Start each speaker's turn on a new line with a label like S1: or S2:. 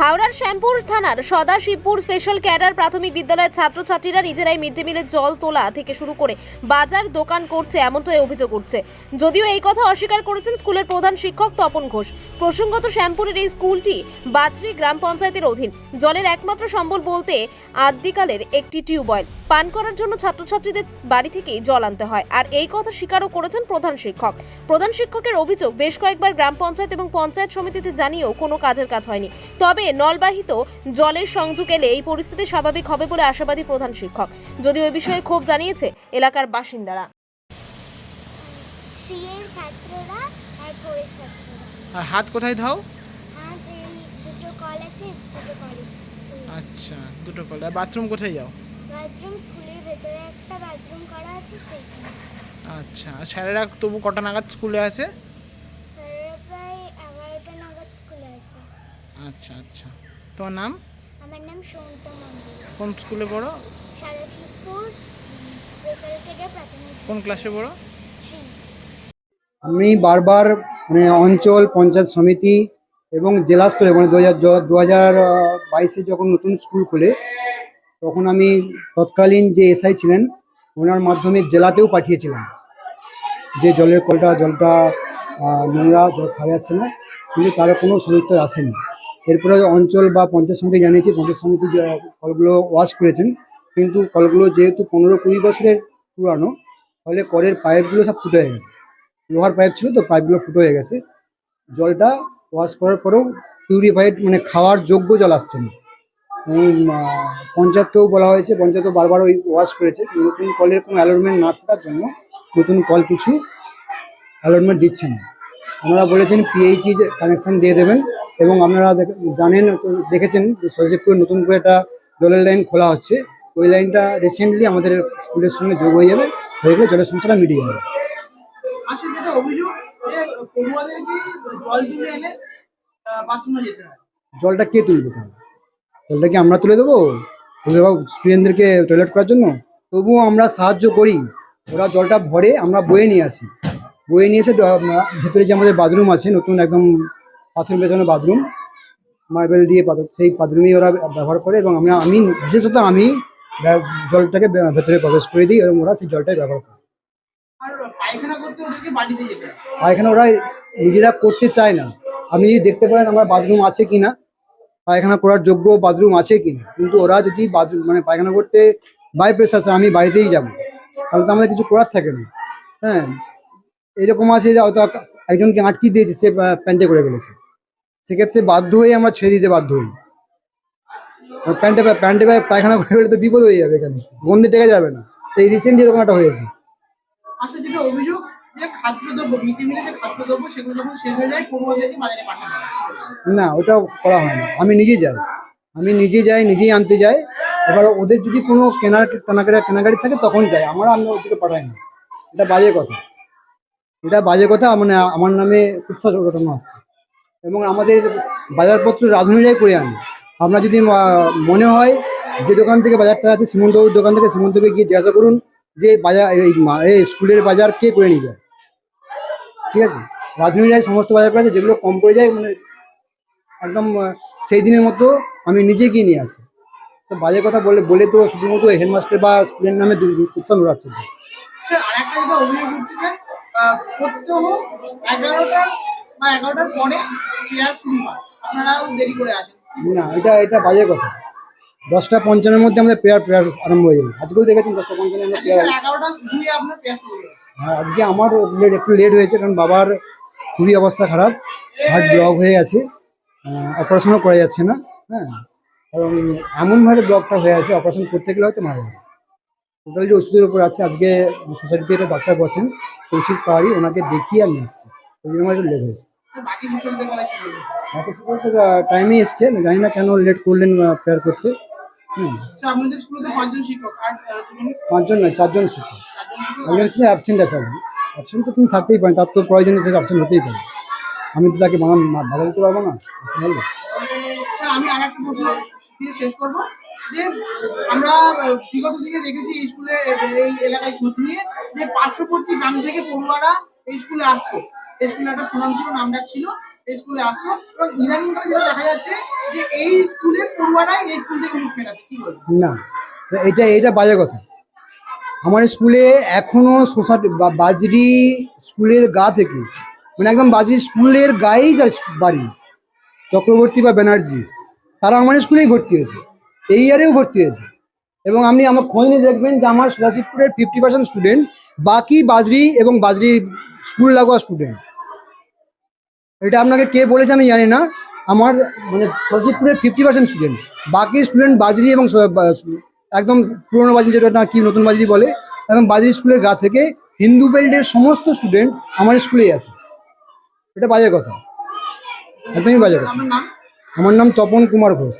S1: হাওড়ার শ্যামপুর থানার সদাশিবপুর special cadre প্রাথমিক বিদ্যালয়ের ছাত্রছাত্রীরা নিজেরাই মিড ডে মিলের জল তোলা থেকে শুরু করে বাজার দোকান করছে এমনটাই অভিযোগ উঠছে। যদিও এই কথা অস্বীকার করেছেন স্কুলের প্রধান শিক্ষক তপন ঘোষ। প্রসঙ্গত শ্যামপুরের এই স্কুলটি বাজরি গ্রাম পঞ্চায়েতের অধীন। জলের একমাত্র সম্বল বলতে আদ্যিকালের একটি টিউবওয়েল পান করার জন্য ছাত্রছাত্রীদের বাড়ি থেকেই জল আনতে হয়। আর এই কথা স্বীকারও করেছেন প্রধান শিক্ষক। প্রধান শিক্ষকের অভিযোগ, বেশ কয়েকবার গ্রাম পঞ্চায়েত এবং পঞ্চায়েত সমিতিতে জানিয়েও কোনো কাজের কাজ হয়নি। তবে নলবাহিত জলের সংযোগ এলে এই পরিস্থিতি স্বাভাবিক হবে বলে আশাবাদী প্রধান শিক্ষক। যদি ওই বিষয়ে ক্ষোভ জানিয়েছে এলাকার বাসিন্দারা।
S2: ছাত্ররা আর ছাত্ররা।
S3: আর হাত কোথায় ধাও
S2: আর এই দুটো কল আছে দুটো কল
S3: আচ্ছা দুটো কল। আর বাথরুম কোথায় যাও?
S2: বাথরুম স্কুলের ভেতরে একটা বাথরুম করা আছে সেখানে
S3: আচ্ছা স্যারেরা তবু কটা নাগাদ স্কুলে আসে? আচ্ছা আচ্ছা। তোমার নাম?
S2: আমার নাম সৌমিতা মন্ডল
S3: কোন স্কুলে পড়ো?
S2: সাদাশিবপুর
S3: কোন ক্লাসে পড়ো?
S4: আমি বারবার মানে অঞ্চল পঞ্চায়েত সমিতি এবং জেলা স্তরে মানে দু হাজার দু হাজার বাইশে যখন নতুন স্কুল খুলে তখন আমি তৎকালীন যে এসআই ছিলেন ওনার মাধ্যমে জেলাতেও পাঠিয়েছিলাম। যে জলের কলটা জলটা আহ, নোংরা জল খাওয়া যাচ্ছে না কিন্তু তার কোনো সদুত্তর আসেনি। এরপরে অঞ্চল বা পঞ্চায়েত সমিতি জানিয়েছি, পঞ্চায়েত সমিতি কলগুলো ওয়াশ করেছেন, কিন্তু কলগুলো যেহেতু পনেরো কুড়ি বছরের পুরানো, ফলে কলের পাইপগুলো সব ফুটে হয়ে গেছে। লোহার পাইপ ছিল তো পাইপগুলো ফুটো হয়ে গেছে। জলটা ওয়াশ করার পরেও পিউরিফাইড মানে খাওয়ার যোগ্য জল আসছে না। পঞ্চায়েতকেও বলা হয়েছে, পঞ্চায়েতও বারবার ওই ওয়াশ করেছে। নতুন কলের কোনো অ্যালটমেন্ট না থাকার জন্য নতুন কল কিছু অ্যালটমেন্ট দিচ্ছে না। আপনারা বলেছেন পিএইচই কানেকশন দিয়ে দেবেন। এবং আপনারা জানেন দেখেছেন যে সরস্বতীপুরে নতুন করে একটা জলের লাইন খোলা হচ্ছে। ওই লাইনটা রিসেন্টলি আমাদের স্কুলের সঙ্গে যোগ হয়ে যাবে। হয়ে গেলে জলের সমস্যাটা মিটিয়ে যাবে জলটা কে তুলবে তাহলে? জলটা কি আমরা তুলে দেবো? অভিভাবক স্টুডেন্টদেরকে টয়লেট করার জন্য? তবুও আমরা সাহায্য করি। ওরা জলটা ভরে আমরা বয়ে নিয়ে আসি। বয়ে নিয়ে এসে ভেতরে যে আমাদের বাথরুম আছে নতুন একদম পাথর বেচানো বাথরুম মার্বেল দিয়ে পাথর সেই বাথরুমই ওরা ব্যবহার করে এবং আমরা আমি বিশেষত আমি জলটাকে ভেতরে প্রবেশ করে দিই এবং ওরা সেই জলটাই ব্যবহার করে।
S5: পায়খানা
S4: ওরা নিজেরা করতে চায় না। আপনি যদি দেখতে পারেন আমার বাথরুম আছে কিনা পায়খানা করার যোগ্য বাথরুম আছে কি না কিন্তু ওরা যদি বাথরুম মানে পায়খানা করতে বাই প্রেসার আছে আমি বাড়িতেই যাব। তাহলে তো আমাদের কিছু করার থাকে না। হ্যাঁ এরকম আছে যে হয়তো একজনকে আটকে দিয়েছে সে প্যান্টে করে ফেলেছে। সেক্ষেত্রে বাধ্য হয়ে আমরা ছেড়ে দিতে বাধ্য হই। প্যান্টে প্যান্টে পায়খানা করে ফেলে তো বিপদ হয়ে যাবে এখানে। বন্দি টেকে যাবে না। এই রিসেন্ট এরকম একটা হয়েছে।
S5: যেটা অভিযোগ হয়ে হয়।
S4: না ওটা করা হয় না। আমি নিজে যাই। আমি নিজে যাই নিজেই আনতে যাই। এবার ওদের যদি কোনো কেনার কেনাকাটা কেনাকাটি থাকে তখন যাই। আমরা আমি ওদেরকে পাঠাই না। এটা বাজে কথা। এটা বাজে কথা মানে আমার নামে কুৎসা ঘটনা হচ্ছে। এবং আমাদের বাজারপত্র রাঁধুনিরাই করে আনি। আপনার যদি মনে হয় যে দোকান থেকে বাজারটা আছে সীমন্তবাবুর দোকান থেকে সীমন্তকে গিয়ে জিজ্ঞাসা করুন যে বাজার এই স্কুলের বাজার কে করে নিয়ে যায়। ঠিক আছে? রাঁধুনিরাই সমস্ত বাজার করে আছে, যেগুলো কম পড়ে যায় মানে একদম সেই দিনের মতো আমি নিজে গিয়ে নিয়ে আসি। সব বাজে কথা বলে বলে তো শুধুমাত্র হেডমাস্টার বা স্টুডেন্ট নামে উৎসাহ উড়াচ্ছে না।
S5: বা এগারোটার পরে প্রেয়ার শুরু হয়? আপনারাও দেরি করে আসেন।
S4: না এটা এটা বাজে কথা। দশটা পঞ্চান্নের মধ্যে আমাদের প্রেয়ার প্রেয়ার আরম্ভ হয়ে যাবে। আজকেও দেখেছেন দশটা পঞ্চান্ন আমরা প্রেয়ার।
S5: এগারোটা দুই আপনার প্রেয়ার শুরু হয়ে
S4: হ্যাঁ আজকে আমার একটু লেট হয়েছে কারণ বাবার খুবই অবস্থা খারাপ। হার্ট ব্লক হয়ে আছে অপারেশনও করা যাচ্ছে না হ্যাঁ। কারণ এমনভাবে ব্লকটা হয়ে আছে অপারেশন করতে গেলে হয়তো মারা যাবে। টোটালি ওষুধের উপর আছে আজকে সোসাইটিতে একটা ডাক্তার বসেন কৌশিক পাহাড়ি ওনাকে দেখিয়ে আমি আসছি। ওই জন্য আমার একটু লেট হয়েছে।
S5: বাকি
S4: সকলকে টাইমে এসছে জানি না কেন লেট করলেন প্রেয়ার করতে।
S5: আপনাদের স্কুলে পাঁচজন শিক্ষক আর
S4: পাঁচজন নয় চারজন শিক্ষক। একজন হচ্ছে অ্যাবসেন্ট আছে আজকে অ্যাবসেন্ট তো তুমি থাকতেই পারেন তার তো প্রয়োজন আছে অ্যাবসেন্ট হতেই পারে। আমি তো তাকে বাধা দিতে পারব না absent
S5: আমি আর একটা প্রশ্ন দিয়ে শেষ করব। যে আমরা বিগত দিনে দেখেছি স্কুলে এই এলাকায় খোঁজ নিয়ে যে পার্শ্ববর্তী গ্রাম থেকে পড়ুয়ারা এই স্কুলে আসতো। স্কুলে একটা সুনাম ছিল ছিল, এই স্কুলে আসতো। এবং ইদানিং যেটা দেখা যাচ্ছে যে এই পড়ুয়ারাই এই স্কুল থেকে মুখ ফেরাচ্ছে। কি বলব?
S4: না এটা এটা বাজে কথা। আমার স্কুলে এখনও সোসাইটি বাজরি স্কুলের গা থেকে মানে একদম বাজরি স্কুলের গায়েই তার বাড়ি, চক্রবর্তী বা ব্যানার্জি, তারা আমার স্কুলেই ভর্তি হয়েছে। এই ইয়ারেও ভর্তি হয়েছে। এবং আপনি আমার খোঁজ নিয়ে দেখবেন যে আমার সদাশিবপুরের ফিফটি পার্সেন্ট স্টুডেন্ট বাকি বাজরি এবং বাজরি স্কুল লাগোয়া স্টুডেন্ট এটা আপনাকে কে বলেছে আমি জানি না। আমার মানে শশীপুরের ফিফটি পার্সেন্ট স্টুডেন্ট বাকি স্টুডেন্ট বাজরি এবং একদম পুরোনো বাজরি যেটা না কি নতুন বাজরি বলে একদম বাজরি স্কুলের গা থেকে হিন্দু বেল্টের সমস্ত স্টুডেন্ট আমার স্কুলেই আছে। এটা বাজে কথা। একদমই বাজে কথা। আমার নাম তপন কুমার ঘোষ।